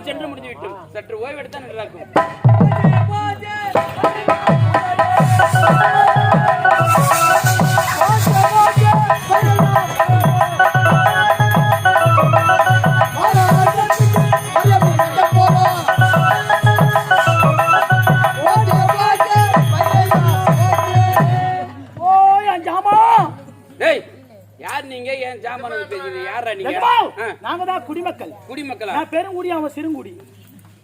காலம் சென்று முடிந்து விட்டோம் சற்று ஓய்வு எடுத்தா நன்றாகும் ஓய் அஞ்சாமா? டேய் யார் நீங்க? ஏன் ஜாமான் வந்து பேசுறீங்க? யாரா நீங்க? நாங்க தான் குடிமக்கள். குடிமக்களா? நான் பெருங்குடி அவன் சிறுங்குடி.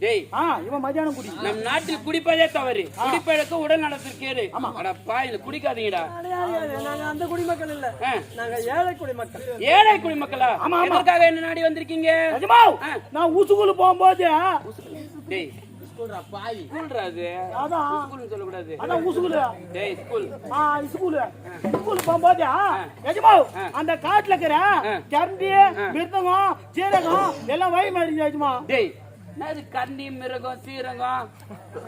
டேய். ஆ இவன் மதியானம் குடி. நம் நாட்டில் குடிப்பதே தவறு. குடிப்பழக்கம் உடல் நலத்திற்கேடு அட பாய் இது குடிக்காதீங்கடா. நாங்க அந்த குடிமக்கள் இல்ல. நாங்க ஏழை குடிமக்கள். ஏழை குடிமக்களா. எதற்காக என்ன நாடி வந்திருக்கீங்க. நான் ஊசுகுள்ள போகும்போது டேய். ஸ்கூல்ரா அது? அதான். ஸ்கூல்னு அதான் ஊசுகுள்ள டேய் ஸ்கூல். ஆ ஸ்கூலு. ஸ்கூல் போகும்போது எஜமா அந்த காட்டுல இருக்கிற கரண்டி மிருதங்கம் சீரகம் எல்லாம் வழி மாதிரி எஜமா? டேய் என்னது கன்னி மிருகம் சீரகம்?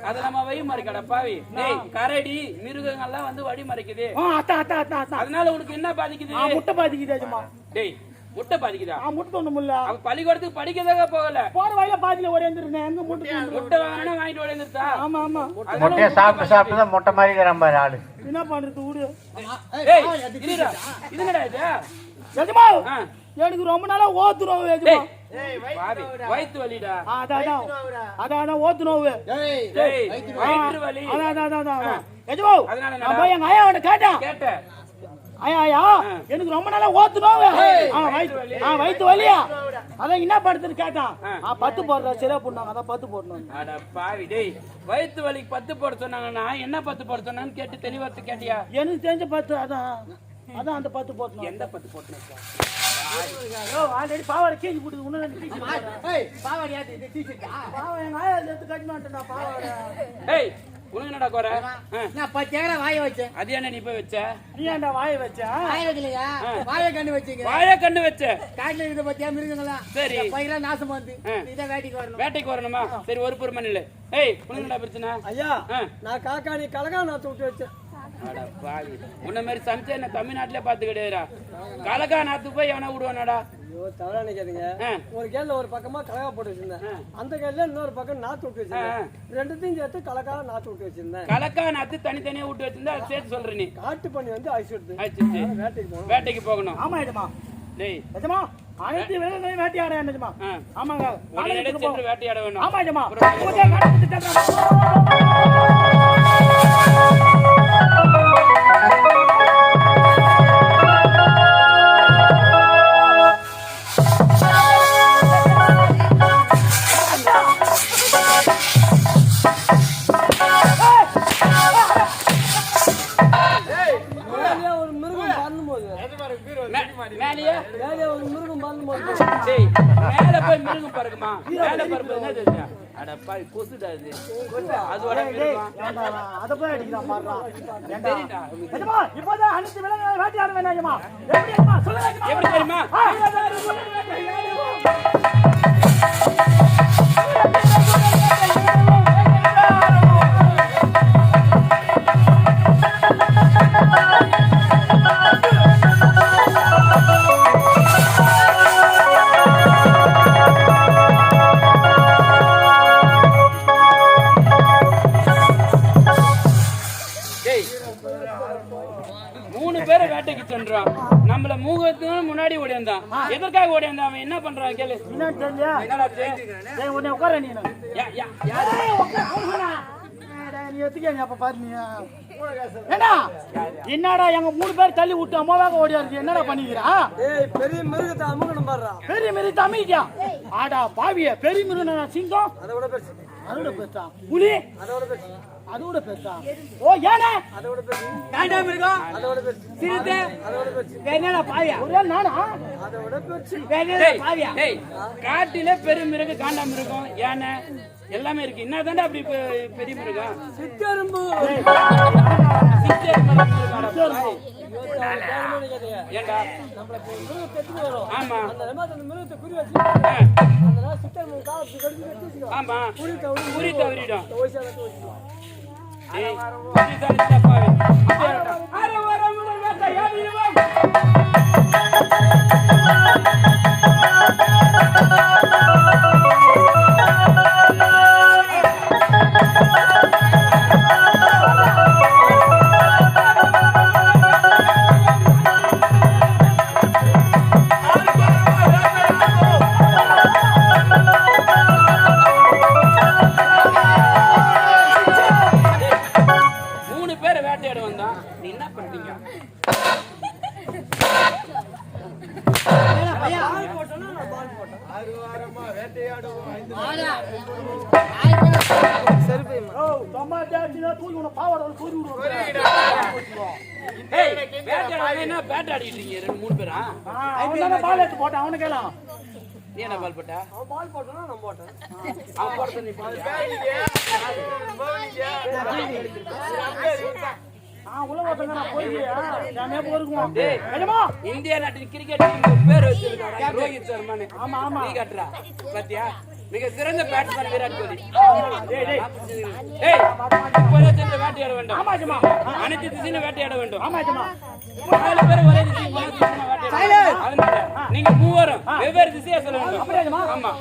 அதெல்லாம் வழி மறைக்கடா பாவி. டேய் கரடி மிருகங்கள்லாம் வந்து வழி மறைக்குது ஆ அத்தா அத்தா அத்தா அத்தா அதனால உனக்கு என்ன பாதிக்குது? முட்டை பாதிக்குது எஜமா. டேய் முட்டை பாதிக்குதா? ஆ முட்டை ஒண்ணு முல்ல அவ பள்ளிக்கூடத்துக்கு படிக்கிறதாக போகல. போற வழியில பாதியில ஒரே இருந்திருந்தேன் எங்க முட்டை? முட்டை வாங்கினா வாங்கிட்டு உடனே ஆமா ஆமா. முட்டையை சாப்பிட்டு சாப்பிட்டு தான் முட்டை மாதிரி இருக்கிறான் பாரு ஆளு. என்ன பண்றது இருடா. இது என்னடா இது? எஜமா. எனக்கு ரொம்ப நாளா எஜமா. டேய் பாவி வயித்து வலிடா. அதான் அதான். ஓத்துனோவு டேய் வயிற்று வலி. அதான் அதான் அதான் எஜமா! அதனால நான்? போய் எங்க ஐயா கேட்டேன். கேட்ட ஐயா எனக்கு ரொம்ப நாளா வயித்து ஆ வயித்து வலியா? அதான் என்ன படுத்துன்னு கேட்டான் ஆ. பத்து போடுறா சரியா போடுனாங்க அதான் பத்து போடணும். அட பாவி டேய் வயித்து வலிக்கு பத்து போட சொன்னாங்கன்னா என்ன பத்து போட சொன்னான்னு கேட்டு தெளிவாத்து கேட்டியா? எனக்கு தெரிஞ்ச பத்து அதான் அதான் அந்த பத்து போட்டணும் எந்த பத்து போட்டேன் ஆல்ரெடி பாவாடை கேஜி போட்டு இன்னும் ரெண்டு டீ பாவம் எங்க ஆயா எடுத்து கட்ட மாட்டேன்டா பாவாடை. டேய் உனக்கு என்னடா குறை? நான் ஏக்கரை வாய வச்சேன் அது என்ன நீ போய் வச்ச? நீ ஏன்டா வாய வச்ச? வாய வைக்கலையா? வாய கண்டு வச்சீங்க வாழை கண்ணு வச்ச. காட்டுல இருக்க பத்தியா மிருகங்களா? சரி. பயிரெல்லாம் நாசம் வந்து ஆ. இதான் வேட்டைக்கு வரணும். வேட்டைக்கு வரணுமா? சரி ஒரு பொறுமை நில்லு ஏய் உனக்கு என்னடா பிரச்சனை? ஐயா. நான் காக்கா நீ கலகா நான் விட்டு வச்சேன். உன்ன மாதிரி சமைச்சா என்ன தமிழ்நாட்டிலே பார்த்து கிடையாதுடா கலக்கா நாத்து போய் எவனா விடுவானாடா? ஐயோ தவறா நினைக்காதீங்க. ஒரு கேள்ல ஒரு பக்கமா கலகா போட்டு வச்சிருந்தேன். அந்த கேள்ல இன்னொரு பக்கம் நாத்து விட்டு வச்சிருந்தேன். ரெண்டுத்தையும் சேர்த்து கலக்கா நாத்து விட்டு வச்சிருந்தேன். கலக்கா நாத்து தனித்தனியா விட்டு வச்சிருந்தா அதை சேர்த்து சொல்ற நீ. காட்டு பண்ணி வந்து சரி. வேட்டைக்கு போனோம் வேட்டைக்கு போகணும். ஆமா எஜமா. டேய். எஜமா அனைத்து விலங்குகளையும் வேட்டையாட எஜமா. ஆ. ஆமாங்க. வேட்டையாட வேணும். ஆமா எஜமா. மேலேயே? மேலேயே ஒரு மிருகம் பண்ணும்போது டேய் மேல போய் மிருகம் பறக்குமா? மேல பறப்பது என்ன தெரிஞ்சா அட பாவி கொசுடா இது. அதோட அதை போய் இப்போதான் அனைத்து விலங்குகளையும் வேட்டையாட வேண்டாம். எப்படி தெரியுமா? முன்னாடி ஓடியாந்தான் எதற்காக ஓடியாந்தான் அவன்? என்ன பண்றான் கேளு. உன்னை உட்கார நீ எத்துக்க நீ அப்ப பாரு நீ. ஏண்டா? என்னடா எங்க மூணு பேர் தள்ளி விட்டு அம்மாவாக ஓடியாரு என்னடா பண்ணிக்கிறா? ஏய் பெரிய மிருகத்தை அமுகணும் பாடுறா பெரிய மிரு தமிழியா ஆடா பாவிய பெரிய மிரு சிங்கம்? பெருசு. அதோட பெருசா? புலி? அதோட பெருசு. அதோட பெருசா ஓ ஏனே அதோட பெருசு காண்டா மிருகம் அதோட பெருசு சிறுத்தை அதோட பெருசு என்னடா பாவியா? ஒரே நானா அதோட பெருசு டேய், டேய், காட்டிலே பெரிய மிருகு காண்டா மிருகம் யானை எல்லாமே இருக்கு. என்ன அப்படி பெ- பெரிய மிருகம்? சித்தரும்பு சித்தர் மரம் மிருகம், அட பாவி. ஏண்டா? ஆமா. சித்தரும்பு குறி தவறிடும். ஓய்சால வச்சுக்கோ நீ என்ன பால் போட்ட அவன் பால் போட்டோன்னா நான் போட்டேன் அவன் போடுறது நீ. நிஜமா இந்திய நாட்டின் கிரிக்கெட் பேர் வச்சிருக்காங்க ரோஹித் சர்மான்னு. ஆமா ஆமா நீ கட்டுறா. பாத்தியா? மிக சிறந்த பேட்ஸ்மேன் விராட் கோலி. இப்போதே சென்று வேட்டையாட வேண்டும். அனைத்து திசையிலும் வேட்டையாட வேண்டும். நாலு பேர் ஒரே நீங்க மூவரும் வெவ்வேறு திசையா சொல்ல வேண்டும். ஆமா.